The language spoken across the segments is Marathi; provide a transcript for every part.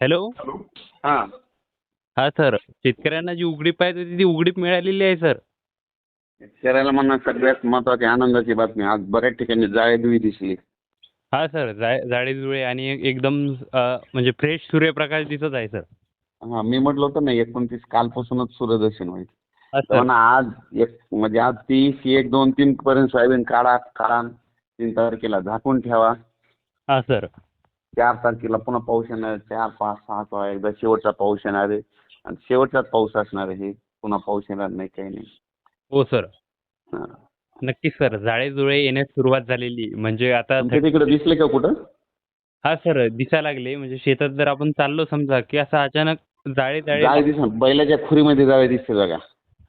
हॅलो? हा. हा सर. शेतकऱ्यांना जी उघडीप पाहिजे होती ती उघडीप मिळालेली आहे सर. शेतकऱ्याला म्हणणं सगळ्यात महत्वाची आनंदाची बातमी. आज बऱ्याच ठिकाणी जाळेदुई दिसली. हा सर. जाळे आणि एक- एकदम अ, म्हणजे फ्रेश सूर्यप्रकाश दिसत आहे सर. हा मी म्हटलं होतं ना एकोणतीस कालपासूनच सूर्यदर्शन होईल. हा तर सर. म्हणा आज एक म्हणजे आज तीस एक दोन तीन पर्यंत सोयाबीन काढा काढा. तीन तारखेला झाकून ठेवा. हा सर. चार तारखेला पुन्हा पाऊस येणार. चार पाच सहा सहा एकदा शेवटचा पाऊस येणार आहे. आणि शेवटचाच पाऊस असणार आहे हे पुन्हा पाऊस येणार नाही काही नाही. हो सर. हा. नक्कीच सर. जाळेजुळे येण्यास सुरुवात झालेली. म्हणजे आता तुमच्या तिकडे दिसले का कुठं? हा सर. दिसायला लागले. म्हणजे शेतात जर आपण चाललो समजा की असं अचानक जाळे जाळे जाळे दिसणार बैलाच्या खुरीमध्ये जाळे दिसते बघा.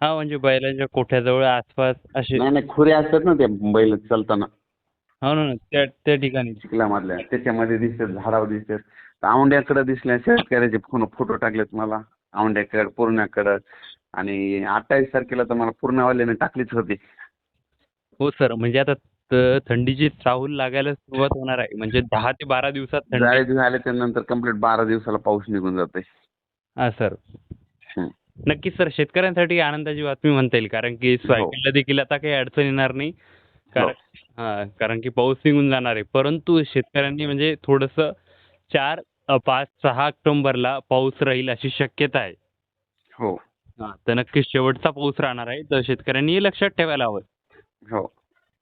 हा म्हणजे बैलांच्या कोठ्याजवळ आसपास असे नाही नाही. खुरे असतात ना ते बैल चालताना. हो ना त्या त्या ठिकाणी. चिखलामधल्या. त्याच्यामध्ये दिसतात झाडावर दिसतात. तर औंड्याकडे दिसल्या शेतकऱ्याचे फोटो टाकलेत मला. औंड्याकडं पूर्णाकडं आणि अठ्ठावीस तारखेला तर मला पूर्णवाल्याने टाकलीच होती. हो सर. म्हणजे आता त- थंडीची चाहूल लागायला सुरुवात होणार आहे. म्हणजे दहा ते बारा दिवसात थंडी. जाळे आले त्यानंतर कंप्लीट बारा दिवसाला पाऊस निघून जाते. हा सर. हं. नक्कीच सर. शेतकऱ्यांसाठी आनंदाची बातमी म्हणता येईल. कारण की सोयाबीनला देखील आता काही अडचण येणार नाही. कारण हा कारण की पाऊस निघून जाणार आहे. परंतु शेतकऱ्यांनी म्हणजे थोडंसं चार अ, पाच सहा ऑक्टोबरला पाऊस राहील अशी शक्यता आहे. हो. हा, तर नक्कीच शेवटचा पाऊस राहणार आहे. तर शेतकऱ्यांनी हे लक्षात ठेवायला हवं. हो.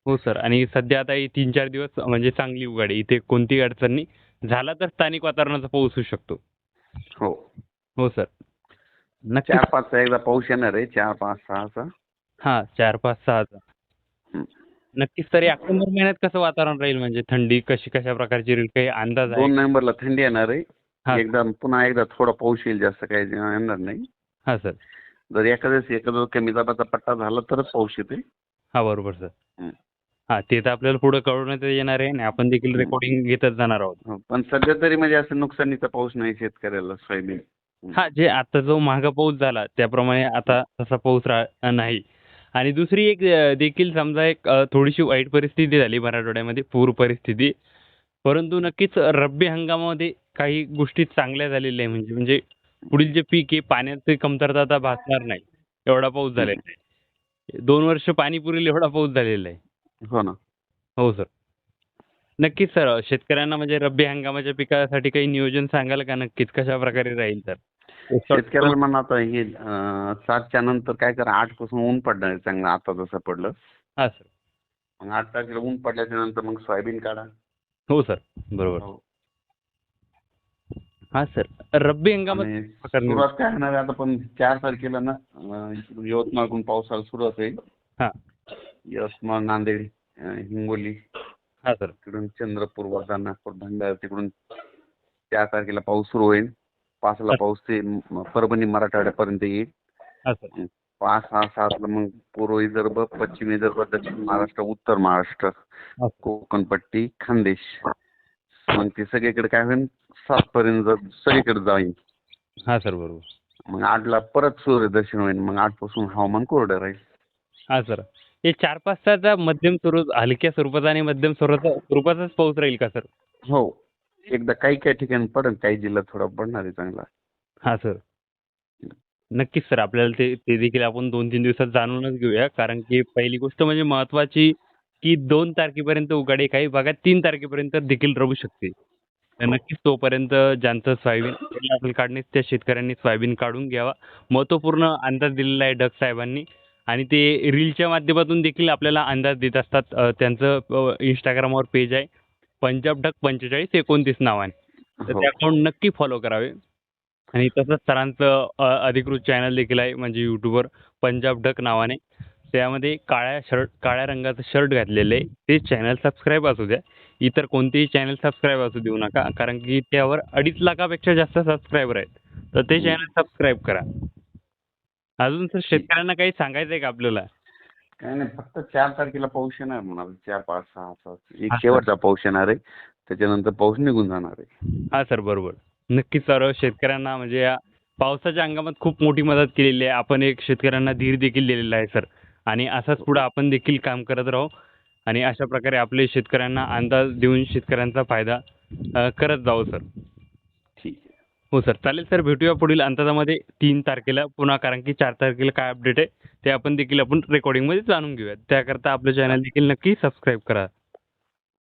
हो सर. आणि सध्या आता हे तीन चार दिवस म्हणजे चांगली उघाड आहे. इथे कोणतीही अडचण नाही. झाला तर स्थानिक वातावरणाचा पाऊस होऊ शकतो. हो. हो सर. नक्कीच. चार पाचचा एकदा पाऊस येणार आहे. चार पाच सहाचा. हा चार पाच सहाचा. हं. नक्कीच. तरी ऑक्टोबर महिन्यात कसं वातावरण राहील? म्हणजे थंडी कशी कशा प्रकारची राहील? काही अंदाज आहे? दोन नोव्हेंबरला थंडी येणार हा. आहे एकदा पुन्हा एकदा थोडा पाऊस येईल जास्त काही येणार नाही. हा सर. जर एखाद्याच एखादा कमी दाबाचा पट्टा झाला तरच पाऊस येते. हा बरोबर सर. हं. हा ते तर आपल्याला पुढे कळवण्यात येणार आहे आणि आपण देखील रेकॉर्डिंग घेतच जाणार आहोत. हो, पण सध्या तरी म्हणजे असं नुकसानीचा पाऊस नाही शेतकऱ्याला सोयाबीन. हा जे आता जो महागा पाऊस झाला त्याप्रमाणे आता तसा पाऊस रा नाही. आणि दुसरी एक देखील समजा एक थोडीशी वाईट परिस्थिती झाली मराठवाड्यामध्ये पूर परिस्थिती. परंतु नक्कीच रब्बी हंगामामध्ये काही गोष्टी चांगल्या झालेल्या आहे म्हणजे म्हणजे पुढील जे पीक आहे पाण्याची कमतरता आता भासणार नाही. एवढा पाऊस झालेला आहे. दोन वर्ष पाणी पुरेल एवढा पाऊस झालेला आहे. हो ना. हो सर. नक्कीच सर. शेतकऱ्यांना म्हणजे रब्बी हंगामाच्या पिकासाठी काही नियोजन सांगाल का? नक्कीच. कशा प्रकारे राहील तर शेतकऱ्याला म्हणा आता हे सातच्या नंतर काय करा आठपासून ऊन पडणार चांगलं आता जसं पडलं. हा सर मग आठ तारखेला ऊन पडल्याच्या नंतर मग सोयाबीन काढा. हो सर बरोबर. हो. हा सर रब्बी हंगामात. सुरुवात काय होणार आता पण चार तारखेला ना यवतमाळकडून पावसाला सुरुवात होईल हा. यवतमाळ नांदेड हिंगोली. हा सर तिकडून चंद्रपूर वर्धा नागपूर भंडारा तिकडून चार तारखेला पाऊस सुरू होईल. पाचला पाऊस ते परभणी मराठवाड्यापर्यंत येईल. पाच सहा सातला मग पूर्व विदर्भ पश्चिम विदर्भ दक्षिण महाराष्ट्र उत्तर महाराष्ट्र. कोकणपट्टी खानदेश. मग ते सगळीकडे काय होईल सातपर्यंत ज- सगळीकडे जाईल हा सर बरोबर. मग आठला परत सूर्यदर्शन होईल मग आठपासून हवामान कोरडं राहील. हा सर. हे चार पाच तासचा मध्यम स्वरूप हलक्या स्वरूपाचा आणि मध्यम स्वरूपाचा स्वरूपाचाच पाऊस राहील का सर? हो. एकदा काही काही ठिकाणी पडेल काही जिल्ह्यात थोडा पडणार आहे चांगला. हा सर. नक्कीच सर. आपल्याला ते ते देखील आपण दोन तीन दिवसात जाणूनच घेऊया. कारण की पहिली गोष्ट म्हणजे महत्वाची की दोन तारखेपर्यंत उघाडी काही भागात तीन तारखेपर्यंत देखील राहू शकते. तर नक्कीच तोपर्यंत ज्यांचं सोयाबीन असेल काढणे त्या शेतकऱ्यांनी सोयाबीन काढून घ्यावा. महत्त्वपूर्ण अंदाज दिलेला आहे डग साहेबांनी. आणि ते रीलच्या माध्यमातून देखील आपल्याला अंदाज देत असतात. त्यांचं इंस्टाग्रामवर पेज आहे. पंजाब डक पंचेचाळीस एकोणतीस नावाने. तर हो. ते अकाउंट नक्की फॉलो करावे. आणि तसंच सरांचं अधिकृत चॅनल देखील आहे म्हणजे यूट्यूबवर पंजाब डक नावाने. त्यामध्ये काळ्या शर्ट काळ्या रंगाचं शर्ट घातलेलं आहे. ते चॅनल सबस्क्राईब असू द्या. इतर कोणतेही चॅनल सबस्क्राईब असू देऊ नका. कारण की त्यावर अडीच लाखापेक्षा जास्त सबस्क्रायबर आहेत. तर ते चॅनल सबस्क्राईब करा. अजून सर शेतकऱ्यांना काही सांगायचं आहे का आपल्याला? काय नाही फक्त चार तारखेला पाऊस येणार म्हणाल. चार पाच सहा सात एक. शेवटचा पाऊस येणार आहे. त्याच्यानंतर पाऊस निघून जाणार आहे. हा सर बरोबर. नक्कीच सर शेतकऱ्यांना म्हणजे या पावसाच्या हंगामात खूप मोठी मदत केलेली आहे. आपण एक शेतकऱ्यांना धीर देखील दिलेला आहे सर. आणि असाच पुढे आपण देखील काम करत राहू आणि अशा प्रकारे आपले शेतकऱ्यांना अंदाज देऊन शेतकऱ्यांचा फायदा करत जाऊ सर. हो सर. चालेल सर भेटूया पुढील अंदाजामध्ये तीन तारखेला पुन्हा कारण की चार तारखेला काय अपडेट आहे ते आपण देखील आपण रेकॉर्डिंगमध्ये जाणून घेऊया त्याकरता आपलं चॅनल देखील नक्की सबस्क्राईब करा.